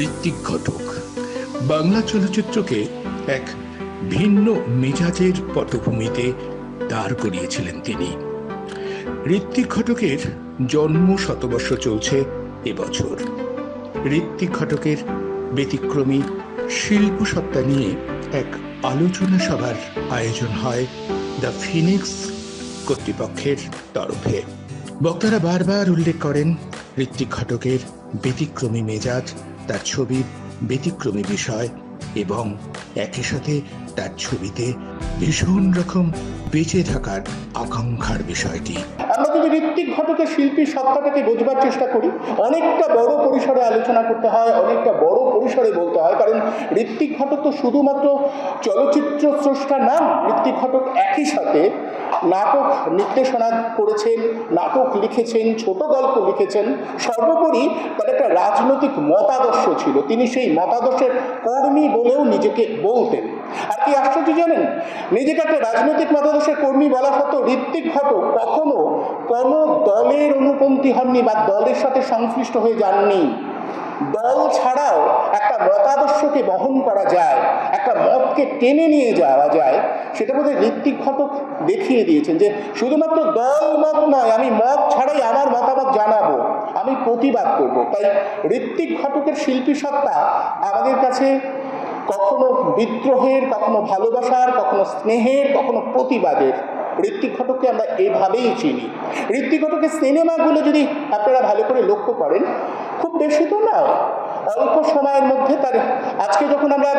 ঋত্বিক ঘটক। বাংলা চলচ্চিত্রকে এক ভিন্ন মেজাজের পটভূমিতে দাঁড় করিয়েছিলেন তিনি। ঋত্বিক ঘটকের জন্ম শতবর্ষ চলছে এবছর। ঋত্বিক ঘটকের ব্যতিক্রমী শিল্প সত্তা নিয়ে এক আলোচনা সভার আয়োজন হয় দ্য ফিনিক্স কর্তৃপক্ষের তরফে। বক্তারা বারবার উল্লেখ করেন, ঋত্বিক ঘটকের ব্যতিক্রমী মেজাজ তার ছবির ব্যতিক্রমী বিষয় এবং একই সাথে তার ছবিতে ভীষণ রকম বেঁচে থাকার আকাঙ্ক্ষার বিষয়টি। আমরা যদি ঋত্বিক ঘটকের শিল্পীর সত্তাটাকে বোঝবার চেষ্টা করি। অনেকটা বড় পরিসরে আলোচনা করতে হয়, অনেকটা বড় পরিসরে বলতে হয়। কারণ ঋত্বিক ঘটক তো শুধুমাত্র চলচ্চিত্র স্রষ্টা নাম ঋত্বিক ঘটক একই সাথে নাটক নির্দেশনা করেছেন, নাটক লিখেছেন, ছোট গল্প লিখেছেন। সর্বোপরি তার একটা রাজনৈতিক মতাদর্শ ছিল। তিনি সেই মতাদর্শের কর্মী বলেও নিজেকে বলতেন। আর কি আশ্চর্য জানেন? নিজেকে একটা রাজনৈতিক মতাদর্শের কর্মী বলা সত্ত্বেও ঋত্বিক ঘটক কখনো কোনো দলের অনুপন্থী হননি বা দলের সাথে সংশ্লিষ্ট হয়ে যাননি? দল ছাড়াও একটা মতাদর্শকে বহন করা যায়, একটা মতকে টেনে নিয়ে যাওয়া যায়, সেটা বোধহয় ঋত্বিক ঘটক দেখিয়ে দিয়েছেন যে শুধুমাত্র দল মত নয়, আমি মত ছাড়াই আমার মতামত জানাব, আমি প্রতিবাদ করব। তাই ঋত্বিক ঘটকের শিল্পী সত্তা আমাদের কাছে কখনো বিদ্রোহের, কখনো ভালোবাসার, কখনো স্নেহের, কখনো প্রতিবাদের ঋত্বিক ঘটককে আমরা এভাবেই চিনি। ঋত্বিক ঘটকের সিনেমাগুলো যদি আপনারা ভালো করে লক্ষ্য করেন, খুব বেশি তো না অল্প সময়ের মধ্যে তার, আজকে যখন আমরা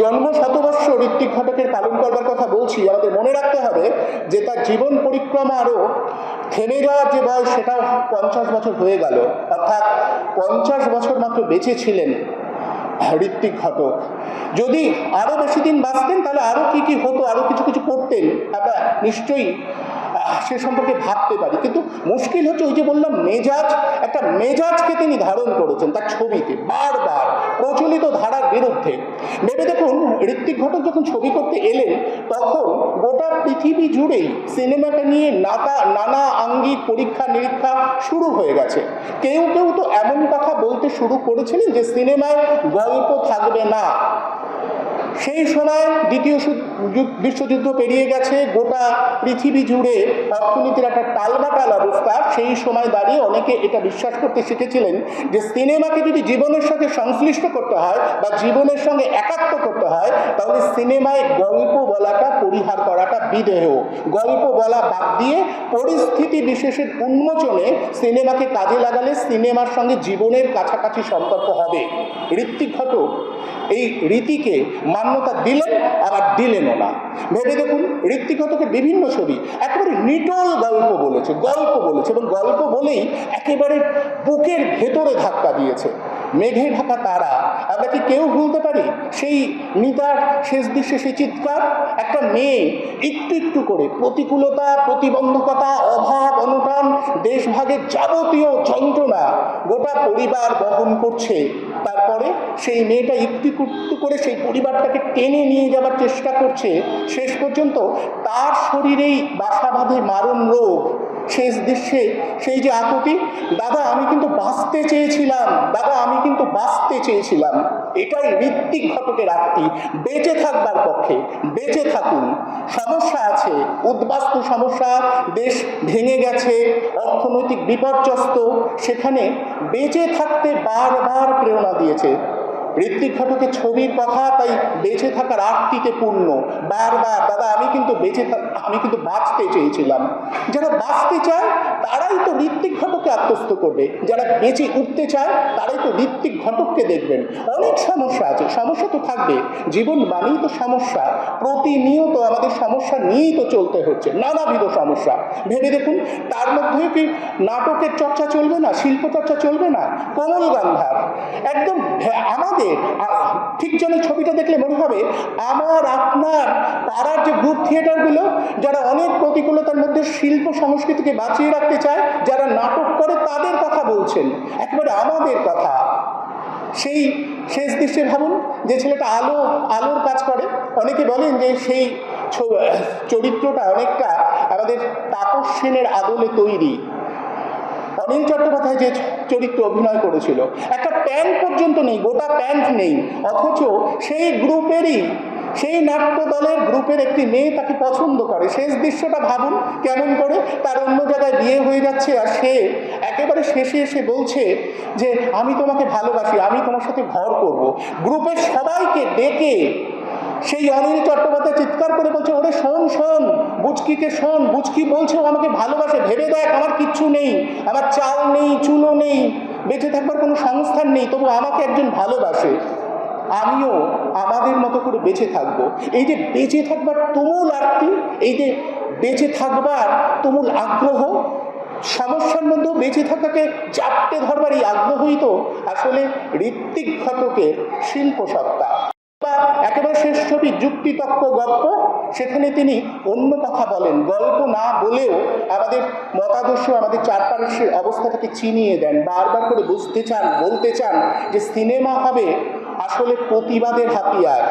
জন্ম শতবর্ষ ঋত্বিক ঘটকের পালন করবার কথা বলছি, আমাদের মনে রাখতে হবে যে তার জীবন পরিক্রমা আরও থেমে যাওয়ার যে বয়স, সেটাও পঞ্চাশ বছর হয়ে গেল। অর্থাৎ পঞ্চাশ বছর মাত্র বেঁচে ছিলেন ঋত্বিক ঘটক যদি আরও বেশি দিন বাঁচতেন, তাহলে আরও কি কি হতো আরও কিছু কিছু করতেন তারা নিশ্চয়ই সে সম্পর্কে ভাবতে পারি। কিন্তু মুশকিল হচ্ছে ওই যে বললাম মেজাজ, একটা মেজাজকে তিনি ধারণ করেছেন তার ছবিতে, বারবার প্রচলিত ধারার বিরুদ্ধে। ভেবে দেখুন, ঋত্বিক ঘটক যখন ছবি করতে এলেন, তখন গোটা পৃথিবী জুড়েই সিনেমাটা নিয়ে নানা নানা আঙ্গিক পরীক্ষা নিরীক্ষা শুরু হয়ে গেছে। কেউ কেউ তো এমন কথা বলতে শুরু করেছিলেন যে সিনেমায় গল্প থাকবে না। সেই সময় দ্বিতীয় বিশ্বযুদ্ধ পেরিয়ে গেছে, গোটা পৃথিবী জুড়ে অর্থনীতির একটা টালবাটাল অবস্থা। সেই সময় দাঁড়িয়ে অনেকে এটা বিশ্বাস করতে শিখেছিলেন যে সিনেমাকে যদি জীবনের সাথে সংশ্লিষ্ট করতে হয় বা জীবনের সঙ্গে একাত্ম করতে হয়, তাহলে সিনেমায় গল্প বলাটা, পরিহার করাটা বিদেহ। গল্প বলা বাদ দিয়ে পরিস্থিতি বিশেষের উন্মোচনে সিনেমাকে কাজে লাগালে সিনেমার সঙ্গে জীবনের কাছাকাছি সম্পর্ক হবে। ঋত্বিক ঘটক এই রীতিকে মান্যতা দিলেন আবার দিলেনও না। ভেবে দেখুন ঋত্বিকতকে বিভিন্ন ছবি, একেবারে নিটল গল্প বলেছে গল্প বলেছে এবং গল্প বলেই একেবারে বুকের ভেতরে ধাক্কা দিয়েছে। মেঘে ঢাকা তারা। আমরা কি কেউ ভুলতে পারি? সেই নিতার শেষ দৃশ্যে সেই চিৎকার, একটা মেয়ে একটু একটু করে প্রতিকূলতা, প্রতিবন্ধকতা, অভাব অনটন দেশভাগের যাবতীয় যন্ত্রণা গোটা পরিবার বহন করছে। তারপরে সেই মেয়েটা একটু একটু করে সেই পরিবারটাকে টেনে নিয়ে যাওয়ার চেষ্টা করছে। শেষ পর্যন্ত তার শরীরেই বাসা বাঁধে মারণ রোগ। শেষ দৃশ্যে সেই যে আকুতি দাদা আমি কিন্তু বাঁচতে চেয়েছিলাম দাদা আমি কিন্তু বাঁচতে চেয়েছিলাম। এটাই ঋত্বিক ঘটকের আত্মি বেঁচে থাকবার পক্ষে, বেঁচে থাকুন। সমস্যা আছে, উদ্বাস্তু সমস্যা, দেশ ভেঙে গেছে, অর্থনৈতিক বিপর্যস্ত, সেখানে বেঁচে থাকতে বারবার প্রেরণা দিয়েছে। ঋত্বিক ঘটকের ছবির কথা তাই বেঁচে থাকার আর্তিতে পূর্ণ। বারবার, দাদা, আমি কিন্তু বেঁচে আমি কিন্তু বাঁচতে চেয়েছিলাম। যারা বাঁচতে চায়, তারাই তো ঋত্বিক ঘটককে আত্মস্থ করবে। যারা বেঁচে উঠতে চায়, তারাই তো ঋত্বিক ঘটককে দেখবেন। অনেক সমস্যা আছে, সমস্যা তো থাকবে। জীবন মানেই তো সমস্যা, প্রতিনিয়ত আমাদের সমস্যা নিয়েই তো চলতে হচ্ছে, নানাবিধ সমস্যা। ভেবে দেখুন, তার মধ্যেও কি নাটকের চর্চা চলবে না শিল্প চর্চা চলবে না? কোমল গান্ধার। একদম ভে- আমাদের ঠিক যেন ছবিটা দেখলে মনে হবে, আমার আপনার পাড়ার যে গ্রুপ থিয়েটারগুলো যারা অনেক প্রতিকূলতার মধ্যে শিল্প সংস্কৃতিকে বাঁচিয়ে রাখতে চায়, যারা নাটক করে তাদের কথা বলছেন, একেবারে আমাদের কথা। সেই শেষ দৃশ্যে ভাবুন, যে ছেলেটা আলো, আলোর কাজ করে। অনেকে বলেন যে সেই চরিত্রটা অনেকটা আমাদের তাপস সেনের আদলে তৈরি। অনিল চট্টোপাধ্যায় যে চরিত্রে অভিনয় করেছিল, একটা প্যান্ট পর্যন্ত নেই, গোটা প্যান্ট নেই, অথচ সেই গ্রুপেরই, সেই নাট্য দলের গ্রুপের একটি মেয়ে তাকে পছন্দ করে। শেষ দৃশ্যটা ভাবুন কেমন করে, তার অন্য জায়গায় বিয়ে হয়ে যাচ্ছে আর সে একেবারে শেষে এসে বলছে যে, আমি তোমাকে ভালোবাসি, আমি তোমার সাথে ঘর করব। গ্রুপের সবাইকে ডেকে সেই অনিল চট্টোপাধ্যায় চিৎকার করে বলছে, ওরে শোন শোন বুচকিকে শোন বুচকি বলছে আমাকে ভালোবাসে, ভেবে দেখ, আমার কিচ্ছু নেই, আমার চাল নেই, চুলো নেই, বেঁচে থাকবার কোনো সংস্থান নেই, তবু আমাকে একজন ভালোবাসে, আমিও আমাদের মতো করে বেঁচে থাকব। এই যে বেঁচে থাকবার তুমুল আরতি, এই যে বেঁচে থাকবার তুমুল আগ্রহ, সমস্যার মধ্যেও বেঁচে থাকাকে চাপটে ধরবার এই আগ্রহই তো আসলে ঋত্বিক ঘটকের শিল্প সত্তা বা একেবারে শেষ ছবি যুক্তিতক্ক গল্প, সেখানে তিনি অন্য কথা বলেন। গল্প না বলেও আমাদের মতাদর্শ, আমাদের চারপাশের অবস্থাটাকে চিনিয়ে দেন, বারবার করে বুঝতে চান, বলতে চান যে সিনেমা হবে আসলে প্রতিবাদের হাতিয়ার।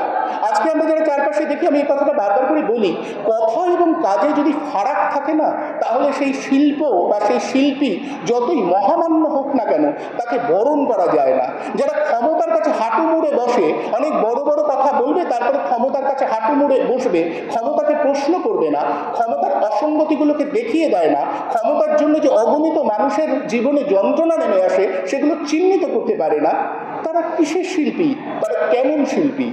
আজকে আমরা যারা চারপাশে দেখি, আমি এই কথাটা বারবার করে বলি, কথা এবং কাজে যদি ফারাক থাকে না, তাহলে সেই শিল্প বা সেই শিল্পী যতই মহামান্য হোক না কেন, তাকে বরণ করা যায় না। যারা ক্ষমতার কাছে হাঁটু মুড়ে বসে, অনেক বড় বড় কথা বলবে, তারপরে ক্ষমতার কাছে হাঁটু মুড়ে বসবে, ক্ষমতাকে প্রশ্ন করবে না, ক্ষমতার অসঙ্গতিগুলোকে দেখিয়ে দেয় না, ক্ষমতার জন্য যে অগণিত মানুষের জীবনে যন্ত্রণা নেমে আসে, সেগুলো চিহ্নিত করতে পারে না। তারা কিসের শিল্পী তারা কেমন শিল্পী?